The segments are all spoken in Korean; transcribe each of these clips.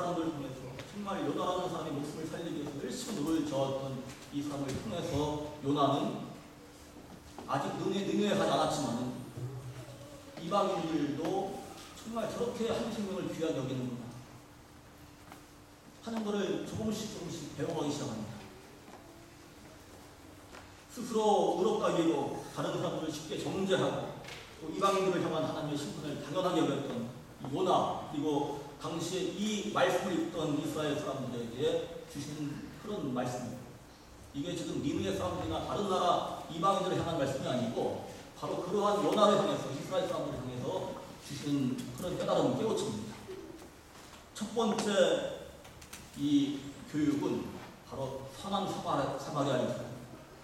사람들을 통해서 정말 요나라는 사람의 목숨을 살리기 위해서 열심히 노를 저었던 이 사람을 통해서 요나는 아직 능해, 능해하지 않았지만 이방인들도 정말 저렇게 한 생명을 귀하게 여기는구나 하는 것을 조금씩 조금씩 배워가기 시작합니다. 스스로 의롭다 여기고 다른 사람들을 쉽게 정죄하고 또 이방인들을 향한 하나님의 신분을 당연하게 여겼던 이 요나 그리고 당시에 이 말씀을 읽던 이스라엘 사람들에게 주신 그런 말씀입니다. 이게 지금 니느의 사람들이나 다른 나라 이방인들을 향한 말씀이 아니고 바로 그러한 요나를 향해서 이스라엘 사람들을 향해서 주신 그런 깨달음 깨우침입니다. 첫 번째 이 교육은 바로 선한 사마- 사마리아인입니다.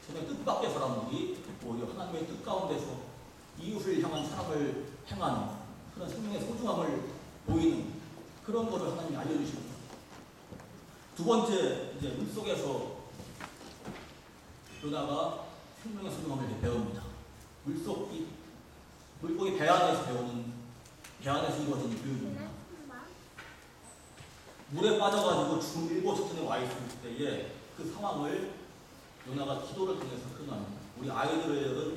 정말 뜻밖의 사람들이 오히려 하나님의 뜻 가운데서 이웃을 향한 사랑을 행하는 그런 생명의 소중함을 보이는 그런 것을 하나님이 알려주십니다. 두 번째, 이제 물속에서 요나가 생명의 소중함을 배웁니다. 물속 이, 물고기 배 안에서 배우는, 배 안에서 이루어지는 교육입니다. 물에 빠져가지고 죽음 일곱 척전에 와 있을 때에 그 상황을 요나가 기도를 통해서 표현합니다. 우리 아이들은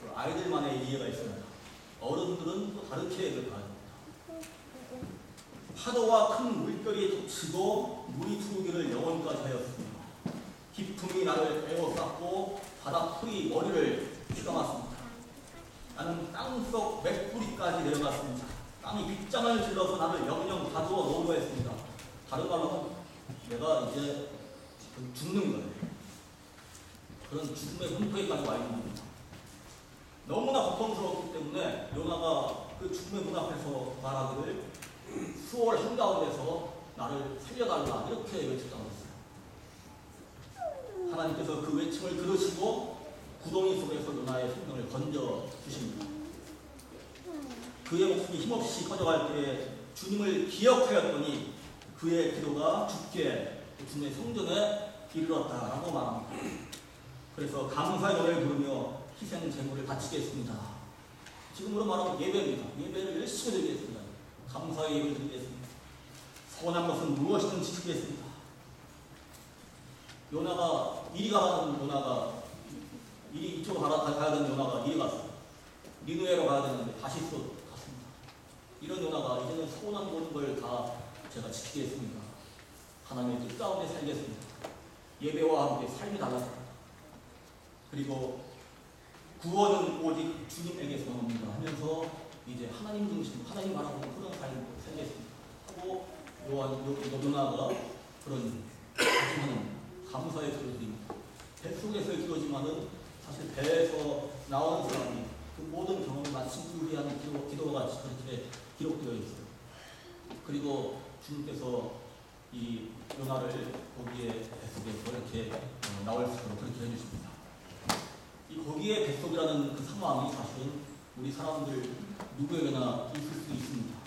그 아이들만의 이해가 있습니다. 어른들은 또 다르게 이해를 봐야 됩니다. 파도와 큰 물결이 덮치고 물이 투르기를 영원까지 하였습니다. 깊음이 나를 에워쌌고 바다 풀이 머리를 휘감았습니다. 나는 땅속 맥뿌리까지 내려갔습니다. 땅이 빗장을 질러서 나를 영영 가두어 놓으려 했습니다. 다른 말로 내가 이제 죽는 거예요. 그런 죽음의 문턱에까지 와 있는. 너무나 고통스러웠기 때문에 요나가 그 죽음의 문 앞에서 말하기를 수월 한가운데서 나를 살려달라 이렇게 외쳤다고 했어요. 하나님께서 그 외침을 들으시고 구덩이 속에서 요나의 생명을 건져 주십니다. 그의 목숨이 힘없이 커져갈 때에 주님을 기억하였더니 그의 기도가 죽게 주님의 성전에 이르렀다라고 말합니다. 그래서 감사의 노래를 부르며 희생 제물을 바치겠습니다. 지금으로 말하면 예배입니다. 예배를 열심히 드리겠습니다. 감사의 예배를 드리겠습니다. 선한 것은 무엇이든 지키겠습니다. 요나가 이리 가라는 요나가 이리 이쪽으로 가야 되는 요나가 이리 갔어요. 니누에로 가야 되는데 다시 또 갔습니다. 이런 요나가 이제는 서운한 모든 걸 다 제가 지키겠습니다. 하나님의 뜻 가운데 살겠습니다. 예배와 함께 삶이 달라집니다. 그리고 구원은 오직 주님에게서만 옵니다 하면서 이제 하나님 중심, 하나님 바라보는 그런 삶을 살겠습니다. 하고 요한, 요, 요나가 그런 하지만은 감사의 소리들입니다. 뱃속에서 이루어지만은 사실 배에서 나오는 사람이 그 모든 경험을 마침 위한 기도, 기도가 같이 그렇게 기록되어 있어요. 그리고 주님께서 이 요나를 거기에 뱃속에서 이렇게 어, 나올 수 있도록 그렇게 해주십니다. 이 거기에 뱃속이라는 그 상황이 사실은 우리 사람들 누구에게나 있을 수 있습니다.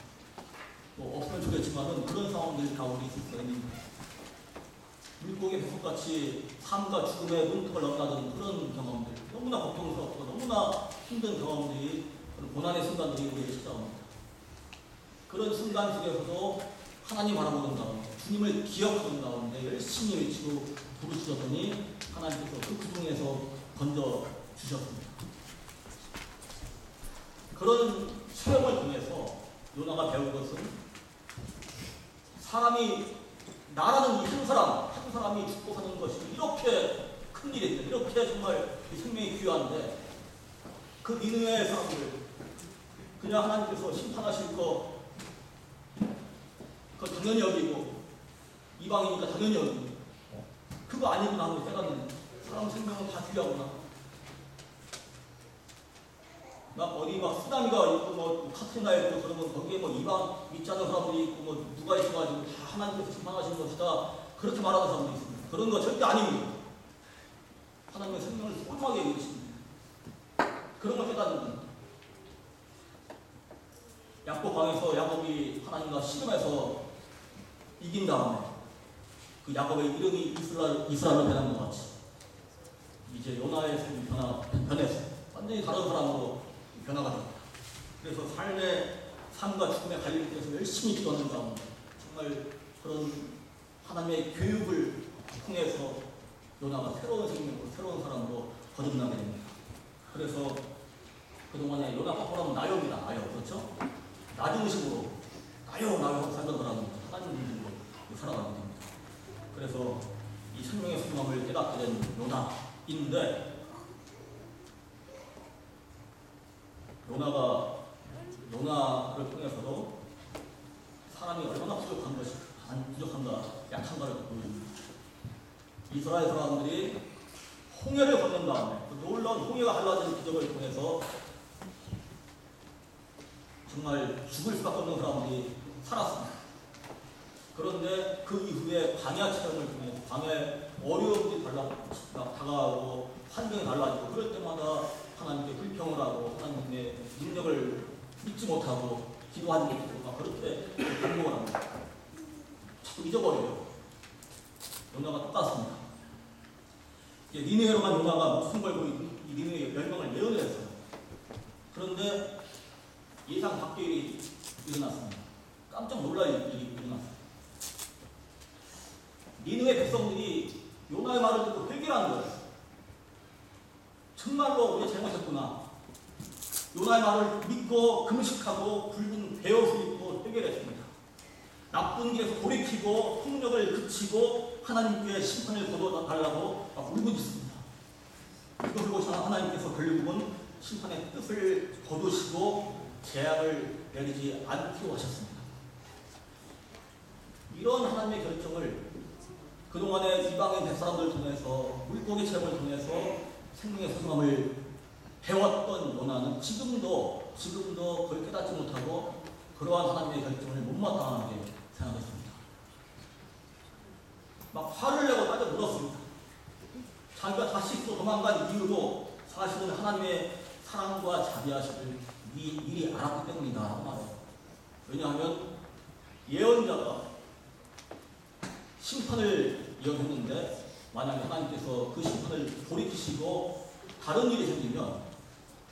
뭐 없으면 좋겠지만은 그런 상황들이 다 우리 있을 수 있는 거예요. 물고기 뱃속같이 삶과 죽음의 문턱을 넘나드는 그런 경험들, 너무나 고통스럽고 너무나 힘든 경험들이 그런 고난의 순간들이 우리에게 찾아옵니다. 그런 순간 속에서도 하나님 바라보는 가운데, 주님을 기억하는 가운데 열심히 외치고 부르시더니 하나님께서 그 구중에서 건져 주셨습니다. 그런 체험을 통해서 요나가 배운 것은 사람이 나라는 이 한 사람, 한 사람이 죽고 사는 것이 이렇게 큰 일인데, 이렇게 정말 이 생명이 귀한데, 그 니느웨의 사람들, 그냥 하나님께서 심판하실 거, 그거 당연히 여기고, 이방이니까 당연히 여기고, 그거 아니구나 하고 깨닫는 사람 생명은 다 귀하구나. 막 어디 막 수담이가 있고 뭐 카트리나 있고 그러면 거기에 뭐 이방 밑자는 사람들이 있고 뭐 누가 있어가지고 다 하나님께서 심판하시는 것이다 그렇게 말하는 사람도 있습니다. 그런 거 절대 아닙니다. 하나님의 생명을 소중하게 여기십니다. 그런 걸 깨닫는 겁니다. 야곱 방에서 야곱이 하나님과 씨름해서 이긴 다음에 그 야곱의 이름이 이스라엘, 이스라엘로 변한 것 같이 이제 요나의 삶이 변화, 변해서 완전히 다른 사람으로 변화가 됩니다. 그래서 삶의 삶과 죽음의 갈림길에서 열심히 기도하는 가운데 정말 그런 하나님의 교육을 통해서 요나가 새로운 생명으로 새로운 사람으로 거듭나게 됩니다. 그래서 그동안에 요나 바꾸라면 나요입니다. 나요. 그렇죠? 낮은 식으로 나요 나요 하고 살던 사람은 하나님 믿음으로 살아가게 됩니다. 그래서 이 생명의 소중함을 깨닫게 된 요나인데 요나가 요나를 통해서도 사람이 얼마나 부족한 것이 안 부족한가 약한가를 보여줍니다. 이스라엘 사람들이 홍해를 건넌 다음에 그 놀라운 홍해가 갈라진 기적을 통해서 정말 죽을 수밖에 없는 사람들이 살았습니다. 그런데 그 이후에 광야 체험을 통해 광야 어려움이 달라 다가오고 환경이 달라지고 그럴 때마다 하나님께 불평을 하고 하나님의 능력을 믿지 못하고 기도하지 못하고 막 그렇게 반복을 합니다. 자꾸 잊어버려요. 요나가 똑같습니다. 이제 니느웨로만 요나가 목숨 걸고 이 니느웨 멸망을 예언했어요. 그런데 예상 밖의 일이 일어났습니다. 깜짝 일어났어요. 니느웨 백성들이 요나의 말을 듣고 회개하는 거예요. 정말로 우리 잘못했구나. 요나의 말을 믿고 금식하고 붉은 배옷을 입고 회개를 했습니다. 나쁜 길에서 돌이키고 폭력을 그치고 하나님께 심판을 거둬달라고 막 울부짖습니다. 이것을 보신 하나님께서 결국은 심판의 뜻을 거두시고 제약을 내리지 않기로 하셨습니다. 이런 하나님의 결정을 그동안의 이방인 백사람들 통해서 물고기 체험을 통해서 생명의 소중함을 배웠던 요나는 지금도 지금도 그걸 깨닫지 못하고 그러한 하나님의 결정을 못마땅하게 생각했습니다. 막 화를 내고 따져 물었습니다. 자기가 다시 또 도망간 이유도 사실은 하나님의 사랑과 자비하심을 미, 미리 알았기 때문이다. 왜냐하면 예언자가 심판을 예언했는데 만약에 하나님께서 그 심판을 돌이키시고 다른 일이 생기면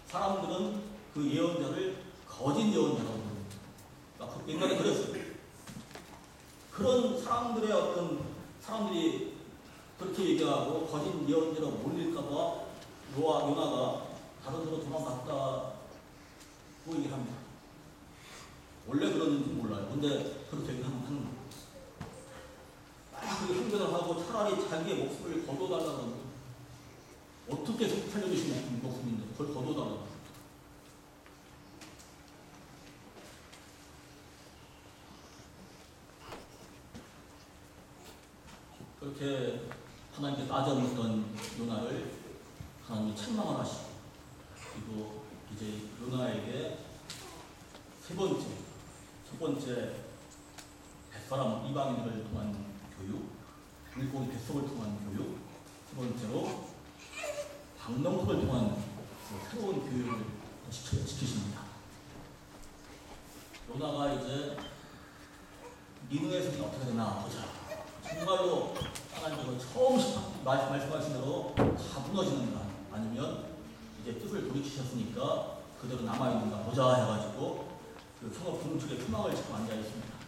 사람들은 그 예언자를 거짓 예언자라고 그 옛날에 그랬어요. 그런 사람들의 어떤 사람들이 그렇게 얘기하고 거짓 예언자로 몰릴까봐 노아 요나가 다른 데로 도망갔다고 얘기합니다. 원래 그러는지 몰라요. 근데 그렇게 얘기하는 거예요. 막 그렇게 흥변을 하고 차라리 자기의 목숨을 거둬달라는 어떻게 살려주신 목숨인데 그걸 거둬달라는 그렇게 하나님께 따져묻던 요나를 하나님이 책망을 하시고 그리고 이제 요나에게 세 번째 첫 번째 뱃사람 이방인들을 통한 교육 물고기 뱃속을 통한 교육 세 번째로 박농석을 통한 그 새로운 교육을 지키, 지키십니다. 요나가 이제 니누에서 어떻게 되나 보자. 정말로 하나님께서 처음 말씀하신 대로 다 무너지는가 아니면 이제 뜻을 돌이키셨으니까 그대로 남아있는가 보자 해가지고 그 성읍 동쪽에 투망을 지고 앉아 있습니다.